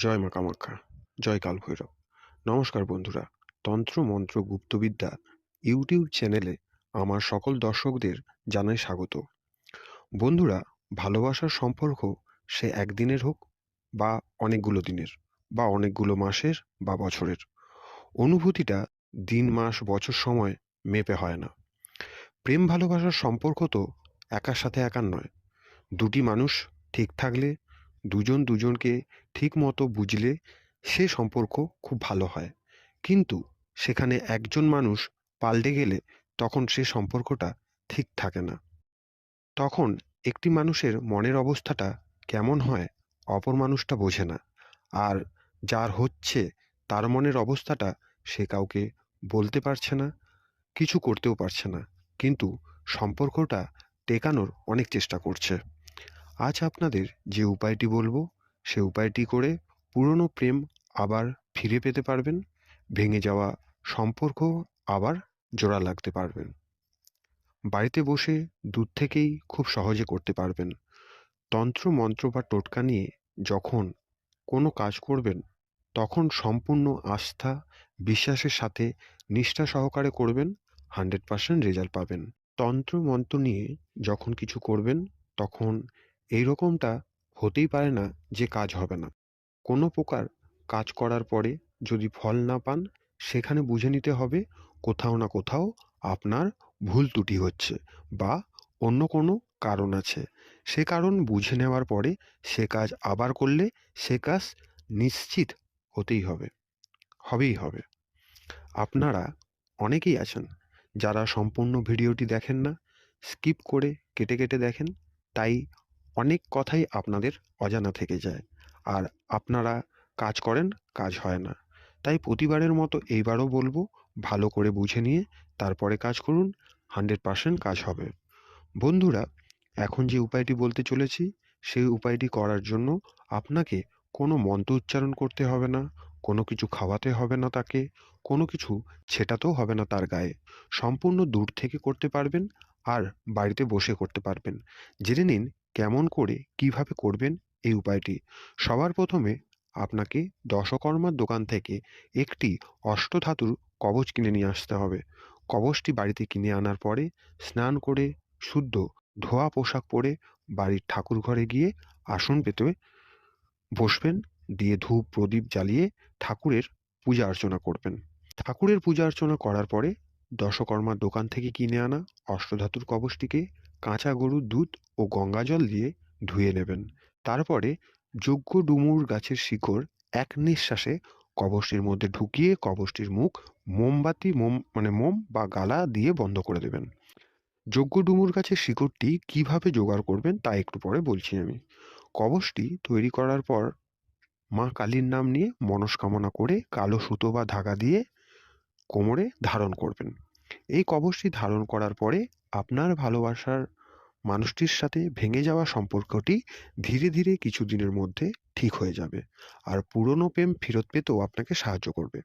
জয় মা কামাখ্যা জয় কাল ভৈরব। নমস্কার বন্ধুরা তন্ত্র মন্ত্র গুপ্তবিদ্যা ইউটিউব চ্যানেলে আমার সকল দর্শকদের জানাই স্বাগত। বন্ধুরা, ভালোবাসার সম্পর্ক সে একদিনের হোক বা অনেকগুলো দিনের, বা অনেকগুলো মাসের বা বছরের। অনুভূতিটা দিন, মাস, বছর, সময় মেপে হয় না। প্রেম, ভালোবাসার সম্পর্ক তো একার সাথে একার নয়। দুটি মানুষ ঠিক থাকলে দুজন দুজনকে ঠিক মতো বুঝলে সে সম্পর্ক খুব ভালো হয়। কিন্তু সেখানে একজন মানুষ পাল্টে গেলে তখন সে সম্পর্কটা ঠিক থাকে না। তখন একটি মানুষের মনের অবস্থাটা কেমন হয় অপর মানুষটা বোঝে না। আর যার হচ্ছে তার মনের অবস্থাটা সে কাউকে বলতে পারছে না, কিছু করতেও পারছে না। কিন্তু সম্পর্কটা টেকানোর অনেক চেষ্টা করছে। আজ আপনাদের যে উপায়টি বলব, সে উপায়টি করে পুরনো প্রেম আবার ফিরে পেতে পারবেন, ভেঙে যাওয়া সম্পর্ক আবার জোড়া লাগতে পারবেন। বাড়িতে বসে দূর থেকেই খুব সহজে করতে পারবেন। তন্ত্র, মন্ত্র বা টোটকা নিয়ে যখন কোনো কাজ করবেন, তখন সম্পূর্ণ আস্থা, বিশ্বাসের সাথে নিষ্ঠা সহকারে করবেন, হান্ড্রেড পার্সেন্ট রেজাল্ট পাবেন। তন্ত্র, মন্ত্র নিয়ে যখন কিছু করবেন, তখন এই রকমটা হতেই পারে না যে কাজ হবে না। কোনো প্রকার কাজ করার পরে যদি ফল না পান, সেখানে বুঝে নিতে হবে কোথাও না কোথাও আপনার ভুল ত্রুটি হচ্ছে বা অন্য কোনো কারণ আছে। সে কারণ বুঝে নেওয়ার পরে সে কাজ আবার করলে সে কাজ নিশ্চিত হতেই হবে, হবেই হবে। আপনারা অনেকেই আছেন যারা সম্পূর্ণ ভিডিওটি দেখেন না, স্কিপ করে কেটে কেটে দেখেন, তাই অনেক কথাই আপনাদের অজানা থেকে যায়। আর আপনারা কাজ করেন, কাজ হয় না। তাই প্রতিবারের মতো এইবারও বলব, ভালো করে বুঝে নিয়ে তারপরে কাজ করুন, হান্ড্রেড পার্সেন্ট কাজ হবে। বন্ধুরা, এখন যে উপায়টি বলতে চলেছি, সেই উপায়টি করার জন্য আপনাকে কোনো মন্ত্র উচ্চারণ করতে হবে না, কোনো কিছু খাওয়াতে হবে না তাকে, কোনো কিছু ছেটাতেও হবে না তার গায়ে। সম্পূর্ণ দূর থেকে করতে পারবেন আর বাড়িতে বসে করতে পারবেন। জেনে নিন কেমন করে, কীভাবে করবেন এই উপায়টি? সবার প্রথমে আপনাকে দশকর্মার দোকান থেকে একটি অষ্টধাতুর কবচ কিনে নিয়ে আসতে হবে। কবচটি বাড়িতে কিনে আনার পরে স্নান করে, শুদ্ধ ধোয়া পোশাক পরে বাড়ির ঠাকুর ঘরে গিয়ে আসন পেতে বসবেন, দিয়ে ধূপ প্রদীপ জ্বালিয়ে ঠাকুরের পূজা অর্চনা করবেন। ঠাকুরের পূজা অর্চনা করার পরে দশকর্মার দোকান থেকে কিনে আনা অষ্টধাতুর কবচটিকে কাঁচা গরুর দুধ ও গঙ্গা জল দিয়ে ধুয়ে নেবেন। তারপরে যজ্ঞ ডুমুর গাছের শিকড় এক নিঃশ্বাসে কবচটির মধ্যে ঢুকিয়ে কবচটির মুখ মোমবাতি, মোম মানে মোম বা গালা দিয়ে বন্ধ করে দেবেন। যজ্ঞ ডুমুর গাছের শিকড়টি কীভাবে জোগাড় করবেন তা একটু পরে বলছি আমি। কবচটি তৈরি করার পর মা কালীর নাম নিয়ে মনস্কামনা করে কালো সুতো বা ধাগা দিয়ে কোমরে ধারণ করবেন। এই কবচটি ধারণ করার পরে আপনার ভালোবাসার মানুষটির সাথে ভেঙে যাওয়া সম্পর্কটি ধীরে ধীরে কিছুদিনের মধ্যে ঠিক হয়ে যাবে। আর পুরনো প্রেম ফেরত পেতেও আপনাকে সাহায্য করবে।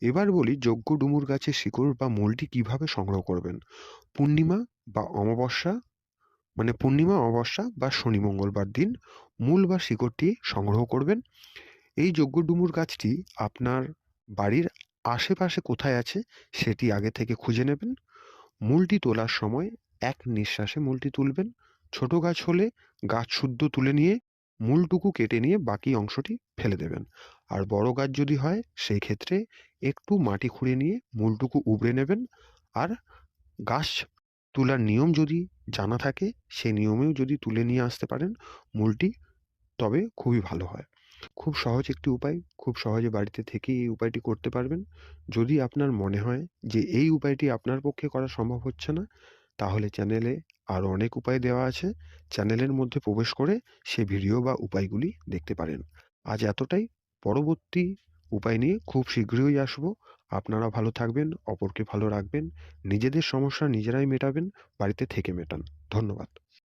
এবার বলি যজ্ঞ ডুমুর গাছের শিকড় বা মূলটি কীভাবে সংগ্রহ করবেন? পূর্ণিমা বা অমাবস্যা? মানে পূর্ণিমা, অমাবস্যা বা শনি মঙ্গলবার দিন মূল বা শিকড়টি সংগ্রহ করবেন। এই যজ্ঞ ডুমুর গাছটি আপনার বাড়ির আশেপাশে কোথায় আছে সেটি আগে থেকে খুঁজে নেবেন। মূলটি তোলার সময় এক নিঃশ্বাসে মূলটি তুলবেন। ছোট গাছ হলে গাছ শুদ্ধ তুলে নিয়ে মূলটুকু কেটে নিয়ে বাকি অংশটি ফেলে দেবেন। আর বড় গাছ যদি হয় সেই ক্ষেত্রে একটু মাটি খুঁড়ে নিয়ে মূলটুকু উবড়ে নেবেন। আর গাছ তোলার নিয়ম যদি জানা থাকে সেই নিয়মেও যদি তুলে নিয়ে আসতে পারেন, মূলটি তবে খুবই ভালো হয়। খুব সহজ একটি উপায়, খুব সহজে বাড়িতে থেকেই এই উপায়টি করতে পারবেন। যদি আপনার মনে হয় যে এই উপায়টি আপনার পক্ষে করা সম্ভব হচ্ছে না, তাহলে চ্যানেলে আরও অনেক উপায় দেওয়া আছে। চ্যানেলের মধ্যে প্রবেশ করে সে ভিডিও বা উপায়গুলি দেখতে পারেন। আজ এতটাই। পরবর্তী উপায় নিয়ে খুব শীঘ্রই আসব। আপনারা ভালো থাকবেন, অপরকে ভালো রাখবেন, নিজেদের সমস্যা নিজেরাই মেটাবেন, বাড়িতে থেকে মেটান। ধন্যবাদ।